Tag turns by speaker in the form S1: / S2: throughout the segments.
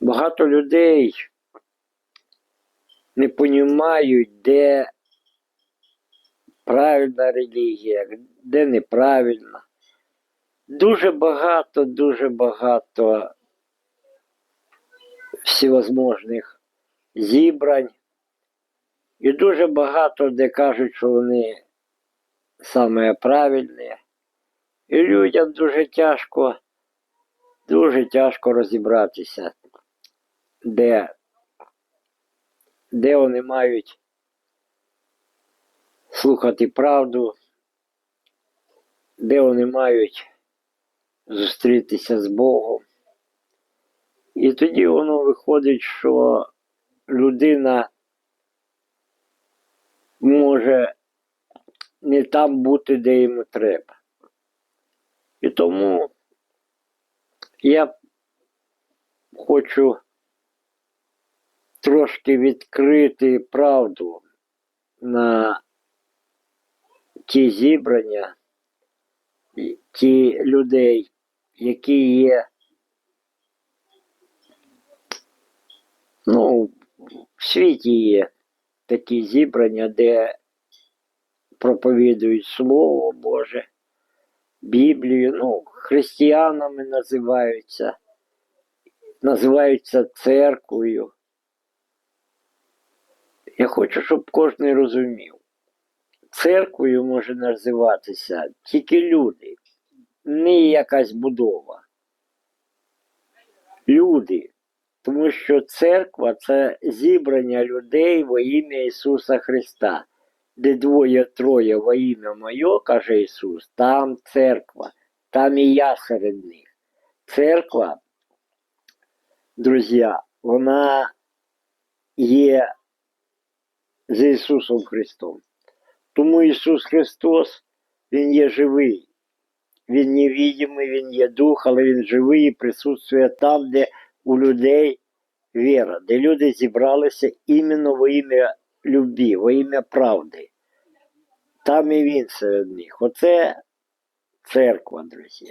S1: багато людей не розуміють, де правильна релігія, де неправильна. Дуже багато, дуже багато всевозможних зібрань. І дуже багато, де кажуть, що вони саме правильні. І людям дуже тяжко, дуже тяжко розібратися, де, де вони мають слухати правду, де вони мають зустрітися з Богом. І тоді воно виходить, що людина може не там бути, де йому треба. І тому я хочу трошки відкрити правду на ті зібрання, ті людей, які є, ну, в світі є такі зібрання, де проповідують Слово Боже, Біблію, ну, християнами називаються, називаються церквою. Я хочу, щоб кожен розумів. Церквою може називатися тільки люди, не якась будова. Люди. Тому що церква це зібрання людей во ім'я Ісуса Христа. Де двоє-троє во ім'я Моє, каже Ісус, там церква, там і я серед них. Церква, друзі, вона є з Ісусом Христом. Тому Ісус Христос, Він є живий. Він невидимий, Він є дух, але Він живий і присутствує там, де у людей віра, де люди зібралися іменно во ім'я любві, во ім'я правди. Там і він серед них. Оце церква, друзі.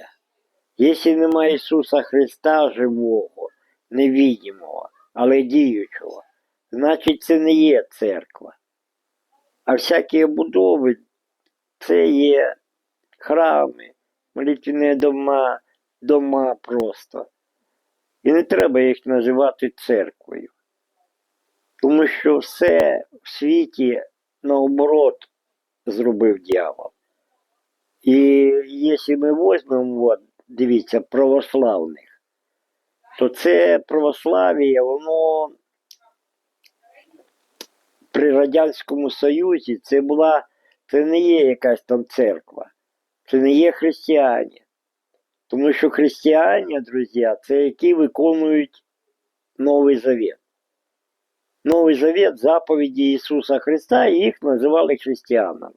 S1: Якщо немає Ісуса Христа живого, невидимого, але діючого, значить це не є церква. А всякі будови це є храми, молитвені дома, дома просто. І не треба їх називати церквою. Тому що все в світі наоборот зробив дьявол. І якщо ми візьмемо, от, дивіться, православних, то це православ'я, воно при Радянському Союзі це була, це не є якась там церква, це не є християни. Тому що християни, друзі, це які виконують Новий Завет. Новий Завет, заповіді Ісуса Христа, їх називали християнами.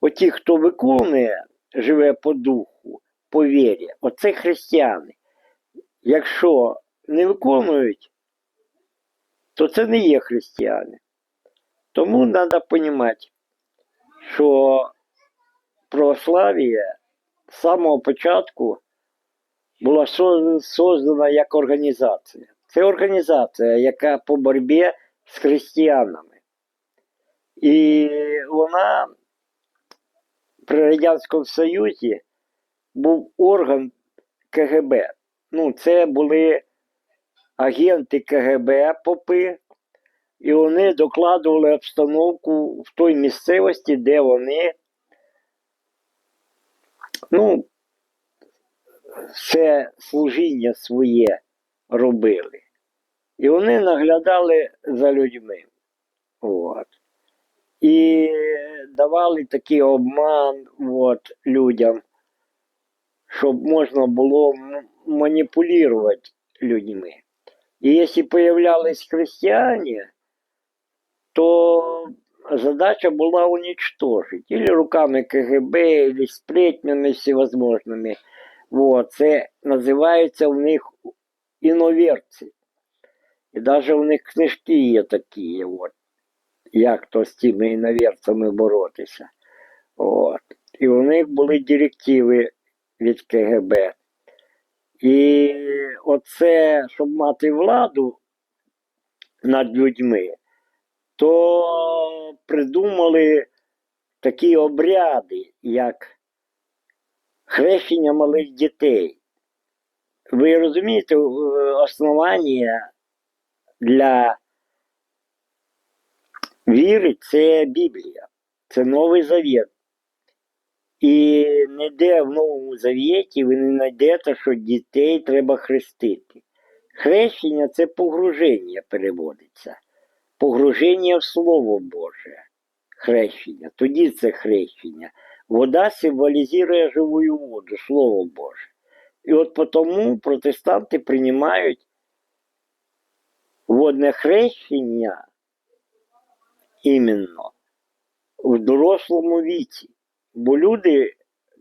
S1: Оті, хто виконує, живе по духу, по вірі, оце християни. Якщо не виконують, то це не є християни. Тому треба розуміти, що православ'я з самого початку була со- создана як організація. Це організація, яка по боротьбі з християнами. І вона при Радянському Союзі був орган КГБ. Ну, це були агенти КГБ попи, і вони докладували обстановку в той місцевості, де вони ну, все служіння своє робили. І вони наглядали за людьми. От. І давали такий обман от, людям, щоб можна було маніпулювати людьми. І якщо появлялись християне, то задача була уничтожить. Или руками КГБ, или сплетнями всевозможными. Вот. Це називається в них іноверці. І навіть у них книжки є такі, от, як то з тими іноверцями боротися. От. І у них були директиви від КГБ. І оце, щоб мати владу над людьми, то придумали такі обряди, як хрещення малих дітей. Ви розумієте, основання для віри це Біблія, це Новий Завіт. І ніде в Новому Завіті ви не знайдете, що дітей треба хрестити. Хрещення це погруження переводиться. Погруження в Слово Боже. Хрещення. Тоді це хрещення. Вода символізує живу воду, Слово Боже. І от тому протестанти приймають водне хрещення іменно в дорослому віці. Бо люди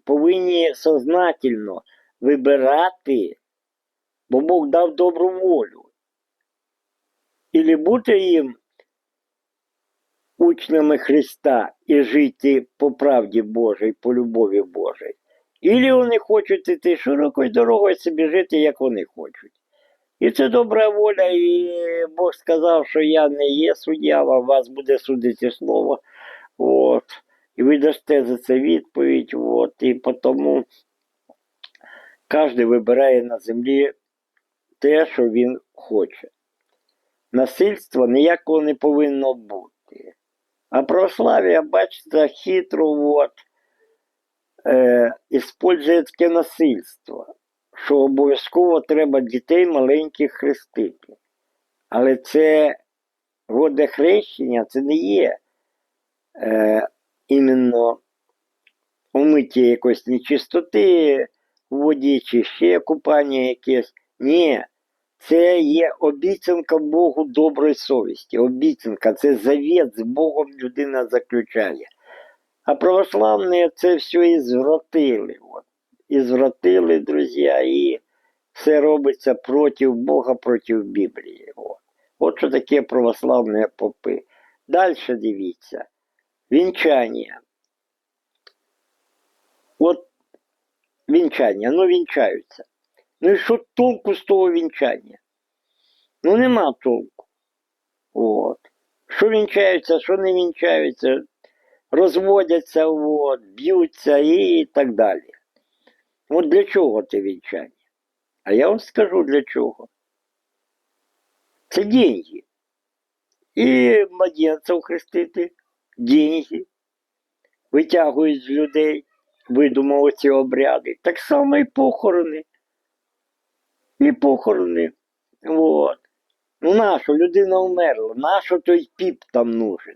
S1: повинні сознательно вибирати, бо Бог дав добру волю. Ілі бути їм учнями Христа і жити по правді Божій, по любові Божій. Ілі вони хочуть іти широкою дорогою собі жити, як вони хочуть. І це добра воля, і Бог сказав, що я не є суддя, а вас буде судити слово. От. І ви дасте за це відповідь. От. І тому кожен вибирає на землі те, що він хоче. Насильства ніякого не повинно бути. А православ'я, бачите, хитро от, е, іспользує таке насильство, що обов'язково треба дітей маленьких хрестити. Але це водне хрещення це не є е, іменно умиття якоїсь нечистоти в воді чи ще купання якесь. Ні, це є обіцянка Богу доброї совісті. Обіцянка, це завіт з Богом людина заключає. А православні це все і звратили. От. І звратили, друзі, і все робиться проти Бога, проти Біблії. От, от що таке православні попи. Далі дивіться. Вінчання. От вінчання, ну вінчаються. Ну і що толку з того вінчання? Ну нема толку. От. Що вінчаються, що не вінчаються, розводяться, от, б'ються і так далі. От для чого це вінчання? А я вам скажу для чого. Це деньги. І младенців хрестити, деньги. Витягують з людей, видумали ці обряди. Так само і похорони. І похорони. От. Ну нащо людина вмерла? Нащо той піп там нужен?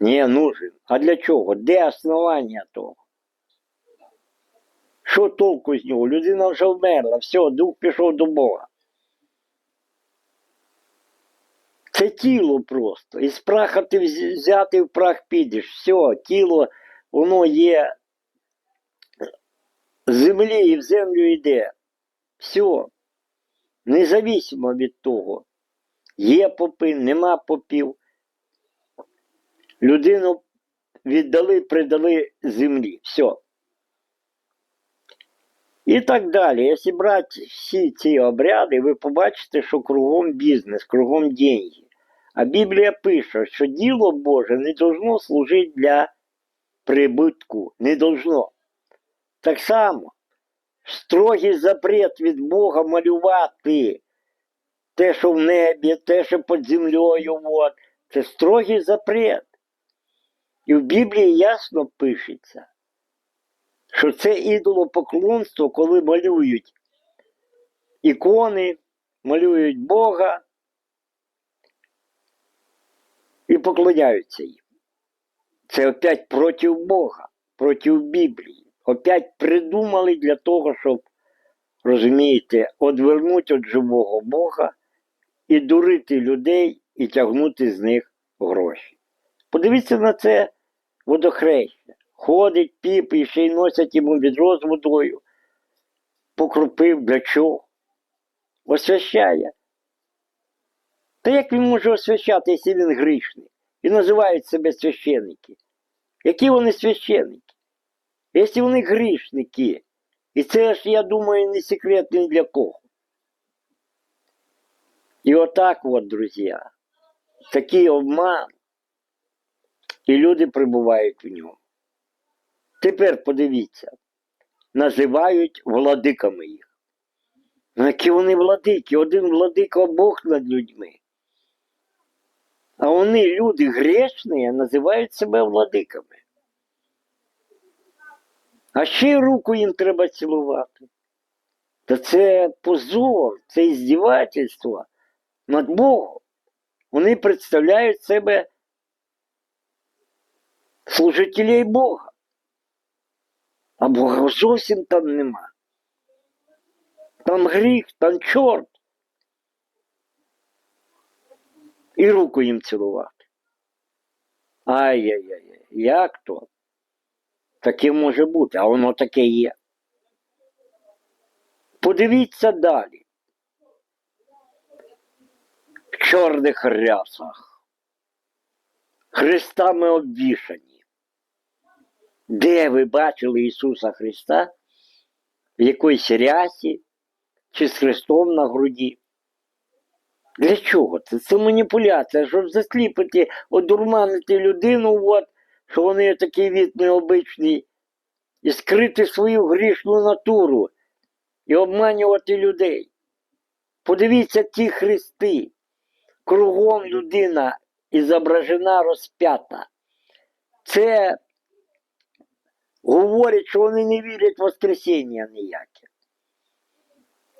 S1: Ні, нужен. А для чого? Де основання того? Що толку з нього? Людина вже вмерла, все, дух пішов до Бога. Це тіло просто. Із праха ти взяти в прах підеш. Все, тіло, воно є з землі і в землю йде. Все. Независимо від того. Є попи, нема попів. Людину віддали, придали землі. Все. І так далі. Якщо брати всі ці обряди, ви побачите, що кругом бізнес, кругом деньги. А Біблія пише, що діло Боже не должно служити для прибутку. Не должно. Так само, строгий запрет від Бога малювати те, що в небі, те, що під землею. От. Це строгий запрет. І в Біблії ясно пишеться, що це ідолопоклонство, коли малюють ікони, малюють Бога і поклоняються їм. Це опять проти Бога, проти Біблії. Опять придумали для того, щоб, розумієте, одвернути від живого Бога і дурити людей і тягнути з них гроші. Подивіться на це водохрещення. Ходить піп і ще й носять йому відро з водою. Покропив для чого? Освящає. Та як він може освящати, якщо він грішний? І називають себе священники. Які вони священники? Якщо вони грішники, І це ж, я думаю, не секрет ні для кого. І отак от, друзі, такий обман, і люди прибувають в ньому. Тепер подивіться, називають владиками їх. Ну, які вони владики? Один владика Бог над людьми. А вони, люди грешні, називають себе владиками. А ще й руку їм треба цілувати. Та це позор, це іздівательство над Богом. Вони представляють себе служителей Бога. А Бога зовсім там нема. Там гріх, там чорт. І руку їм цілувати. Ай-яй-яй, як то? Таке може бути, а воно таке є. Подивіться далі. В чорних рясах, хрестами обвішані. Де ви бачили Ісуса Христа? В якоїсь рясі чи з хрестом на груді? Для чого це? Це маніпуляція, щоб засліпити, одурманити людину, от, що вони такий від необичний, і скрити свою грішну натуру і обманювати людей. Подивіться ті хрести. Кругом людина і зображена розп'ята. Це говорить, що вони не вірять в Воскресіння ніяке.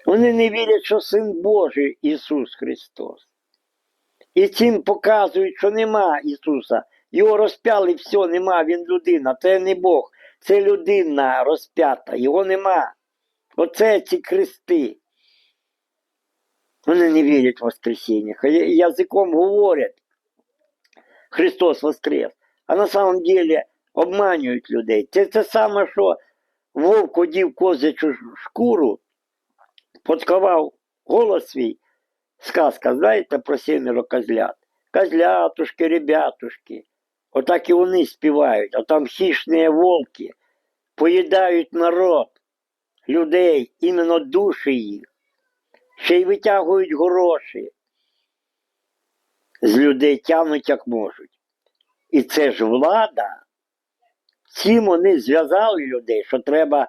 S1: Вони не вірять, що Син Божий Ісус Христос. І цим показують, що нема Ісуса. Його розп'яли, все, нема, Він людина, це не Бог, це людина розп'ята, його нема. Оце ці хрести. Вони не вірять в Воскресіння. Язиком говорять, Христос Воскрес. А на самом деле обманюють людей. Це те саме, що вовк одів козячу шкуру, подковав голос свій. Сказка, знаєте, про сімеро козлят. Козлятушки, ребятушки. Отак і вони співають, а там хищні волки поїдають народ, людей, іменно душі їх, ще й витягують гроші. З людей тягнуть як можуть. І це ж влада. Цим вони зв'язали людей, що треба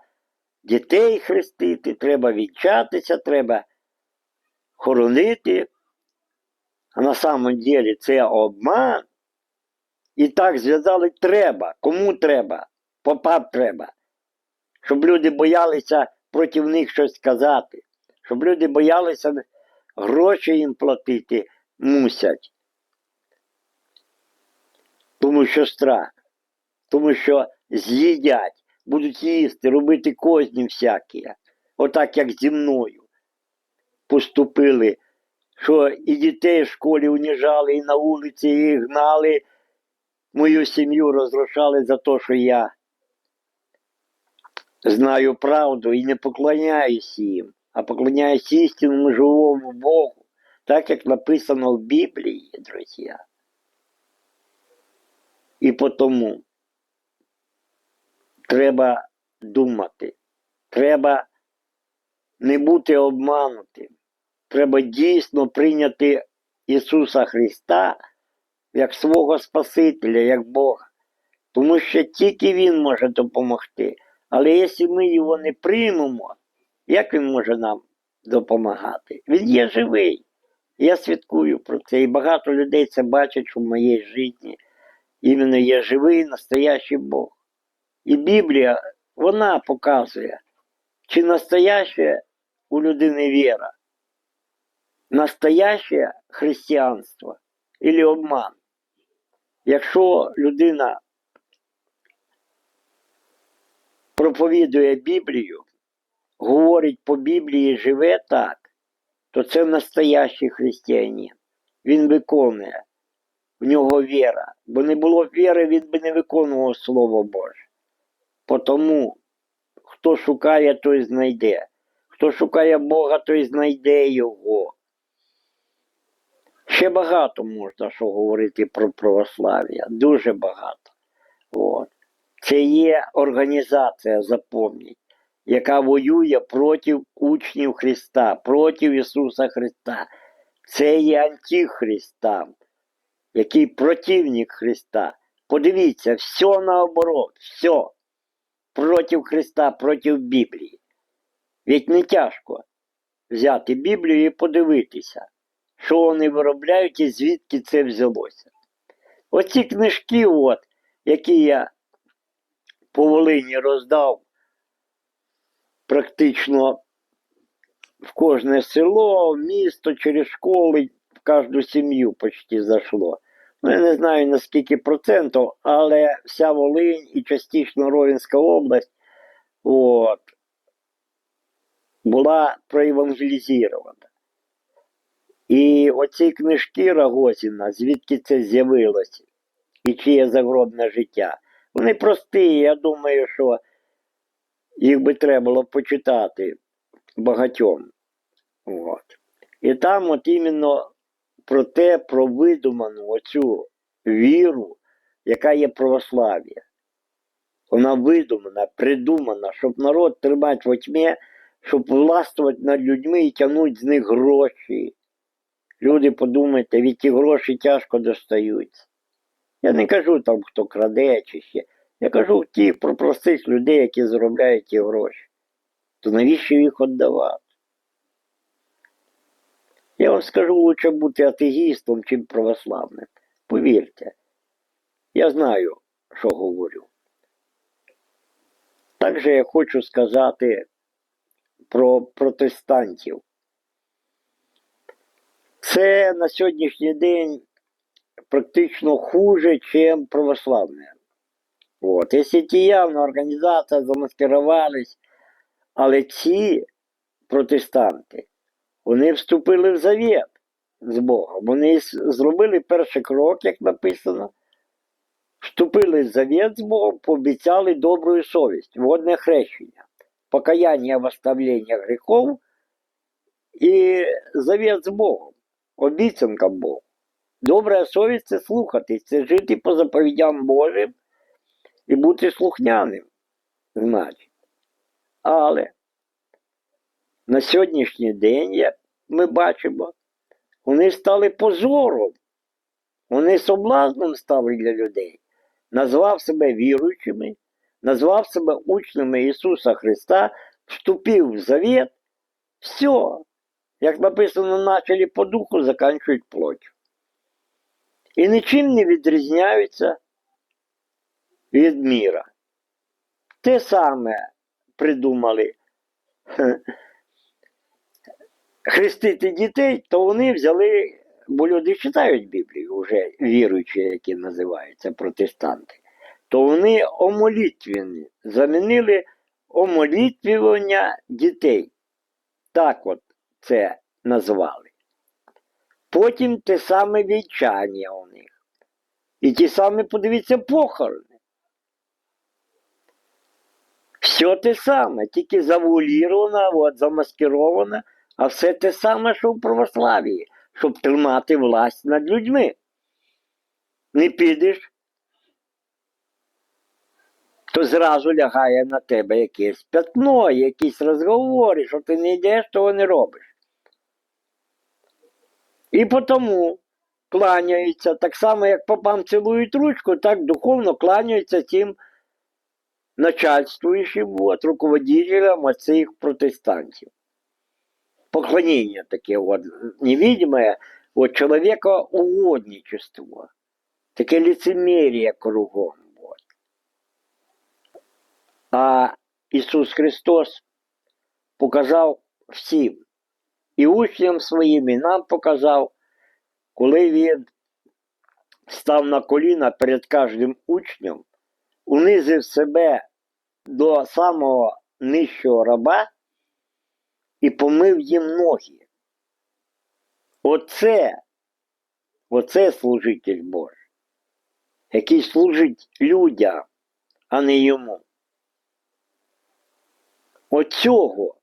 S1: дітей хрестити, треба вінчатися, треба хоронити. А на самом деле це обман. І так зв'язали треба. Кому треба? Попап треба. Щоб люди боялися проти них щось сказати. Щоб люди боялися гроші їм платити мусять. Тому що страх. Тому що з'їдять, будуть їсти, робити козні всякі. Отак, як зі мною поступили, що і дітей в школі уніжали, і на вулиці їх гнали, мою сім'ю розрушали за те, що я знаю правду і не поклоняюсь їм, а поклоняюсь істинному живому Богу, так як написано в Біблії, друзі. І тому треба думати, треба не бути обманутим, треба дійсно прийняти Ісуса Христа як свого Спасителя, як Бога. Тому що тільки Він може допомогти. Але якщо ми його не приймемо, як він може нам допомагати? Він є живий. Я свідкую про це. І багато людей це бачать, в моїй житті іменно є живий настоящий Бог. І Біблія, вона показує, чи настояще у людини віра, настояще християнство або обман. Якщо людина проповідує Біблію, говорить по Біблії, живе так, то це настоящий християнин. Він виконує, в нього віра. Бо не було віри, він би не виконував Слово Боже. Тому, хто шукає, той знайде. Хто шукає Бога, той знайде Його. Ще багато можна що говорити про православ'я, дуже багато. От. Це є організація, запомніть. яка воює проти учнів Христа, проти Ісуса Христа. Це є Антихрист там, який противник Христа. Подивіться, все наоборот, все проти Христа, проти Біблії. Ведь не тяжко взяти Біблію і подивитися, що вони виробляють і звідки це взялося. Оці книжки, от, які я по Волині роздав практично в кожне село, в місто, через школи, в кожну сім'ю почти зайшло. Ну, я не знаю наскільки процентів, але вся Волинь і частично Ровенська область от, була проевангелізована. І оці книжки Рогозіна, звідки це з'явилося, і чиє загробне життя, вони прості, я думаю, що їх би треба було почитати багатьом. От. І там от іменно про те, про видуману оцю віру, яка є православ'я. Вона видумана, придумана, щоб народ тримати в тьмі, щоб властвувати над людьми і тягнути з них гроші. Люди подумайте, від ті гроші тяжко достаються. Я не кажу там, хто краде чи ще. Я кажу ті про простих людей, які заробляють ті гроші. То навіщо їх віддавати? Я вам скажу, лучше бути атеїстом, чим православним. Повірте, я знаю, що говорю. Також я хочу сказати про протестантів. Це на сьогоднішній день практично хуже, ніж православне. От. Якщо ті явно організація замаскирувались, але ці протестанти, вони вступили в завіт з Богом. Вони зробили перший крок, як написано. Вступили в завіт з Богом, пообіцяли добру совість, водне хрещення, покаяння восставлення гріхов і завіт з Богом, обіцянка Богу. Добра совість це слухатись, це жити по заповідям Божим і бути слухняним. Значить. Але на сьогоднішній день, як ми бачимо, вони стали позором, вони соблазном стали для людей. Назвав себе віруючими, назвав себе учнями Ісуса Христа, вступив в завіт, все, як написано, почали по духу, заканчують плоть. І нічим не відрізняються від міра. Те саме придумали хрестити дітей, то вони взяли, бо люди читають Біблію, вже віруючі, які називаються протестанти, то вони омолітвені замінили омолітвювання дітей. Так от це назвали. Потім те саме вінчання у них. І ті самі, подивіться, похорони. Все те саме, тільки завуаліровано, от, замаскировано, а все те саме, що в православії, щоб тримати власть над людьми. Не підеш, то зразу лягає на тебе якесь пятно, якісь розговори, що ти не йдеш, того не робиш. І потому кланяються, так само, як попам цілують ручку, так духовно кланяються тим начальствующим, вот, руководителям от цих протестантів. Поклонение таке вот, невидимое, вот, человекоугодничество, таке лицемерие кругом. Вот. А Ісус Христос показав всім, і учням своїм, і нам показав, коли Він став на коліна перед кожним учнем, унизив себе до самого нижчого раба і помив їм ноги. Оце, оце служитель Божий, який служить людям, а не йому. Оцього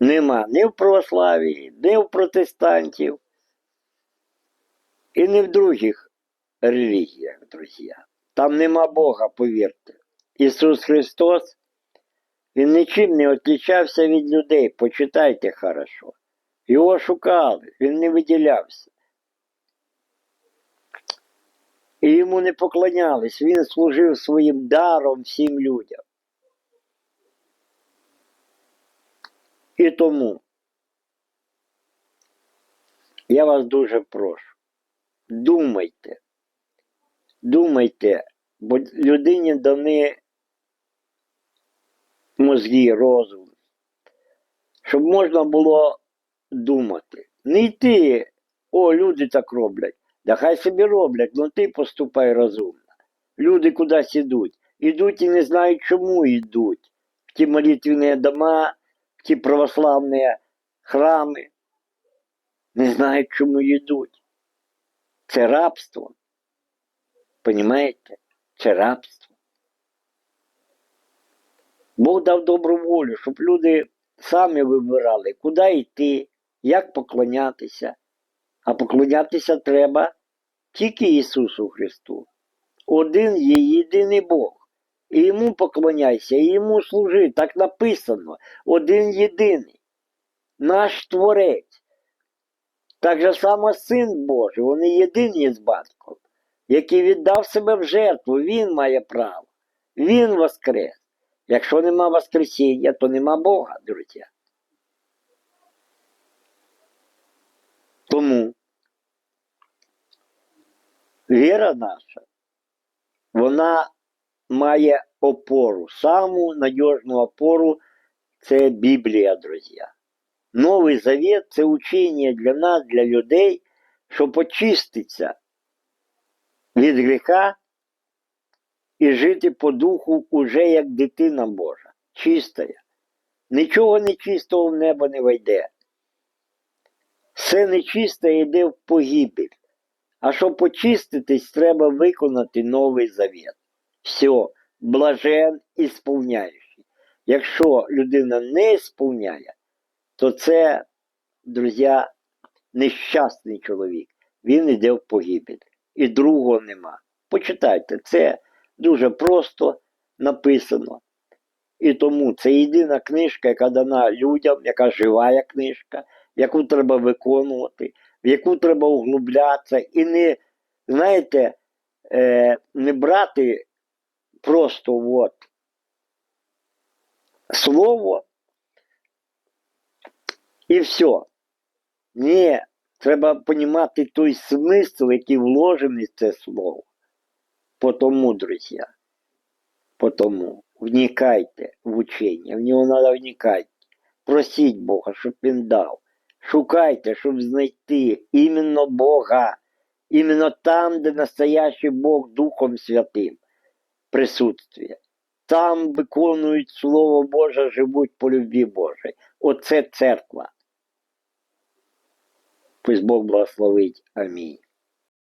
S1: нема ні в православії, ні в протестантів, і не в других релігіях, друзі. Там нема Бога, повірте. Ісус Христос, Він нічим не відрізнявся від людей, почитайте хорошо. Його шукали, він не виділявся. І йому не поклонялись, він служив своїм даром всім людям. І тому я вас дуже прошу, думайте, думайте, бо людині дані мозги, розум, щоб можна було думати. Не йти, о, люди так роблять. Да хай собі роблять, але ти поступай розумно. Люди кудись ідуть. Ідуть і не знають, чому йдуть. В ті молитвені дома, ті православні храми. Не знають, чому йдуть. Це рабство. Понімаєте? Це рабство. Бог дав добру волю, щоб люди самі вибирали, куди йти, як поклонятися. А поклонятися треба тільки Ісусу Христу. Один є єдиний Бог. І йому поклоняйся, і йому служи. Так написано. Один єдиний. Наш Творець. Так же само Син Божий, вони єдині з батьком, який віддав себе в жертву, він має право. Він воскрес. Якщо нема Воскресіння, то нема Бога, друзі. Тому віра наша, вона має опору. Саму надіжну опору це Біблія, друзі. Новий Завет це учення для нас, для людей, щоб очиститися від гріха і жити по духу уже як дитина Божа, чистая. Нічого нечистого в небо не вийде. Все нечисте йде в погибель. А щоб почиститись, треба виконати новий завіт. Все, блажен і сповняючий. Якщо людина не сповняє, то це, друзі, нещасний чоловік. Він йде в погибель. І другого нема. Почитайте, це дуже просто написано. І тому це єдина книжка, яка дана людям, яка живая книжка, яку треба виконувати, в яку треба углублятися. І не, знаєте, е, не брати просто от слово і все. Ні, треба розуміти той смисл, який вложений в це слово. Потому, друзі, потому вникайте в учення, в нього треба вникати. Просіть Бога, щоб він дав. Шукайте, щоб знайти іменно Бога, іменно там, де настоящий Бог Духом Святим присутствує. Там виконують Слово Боже, живуть по любві Божій. Оце церква. Пусть Бог благословить. Амінь.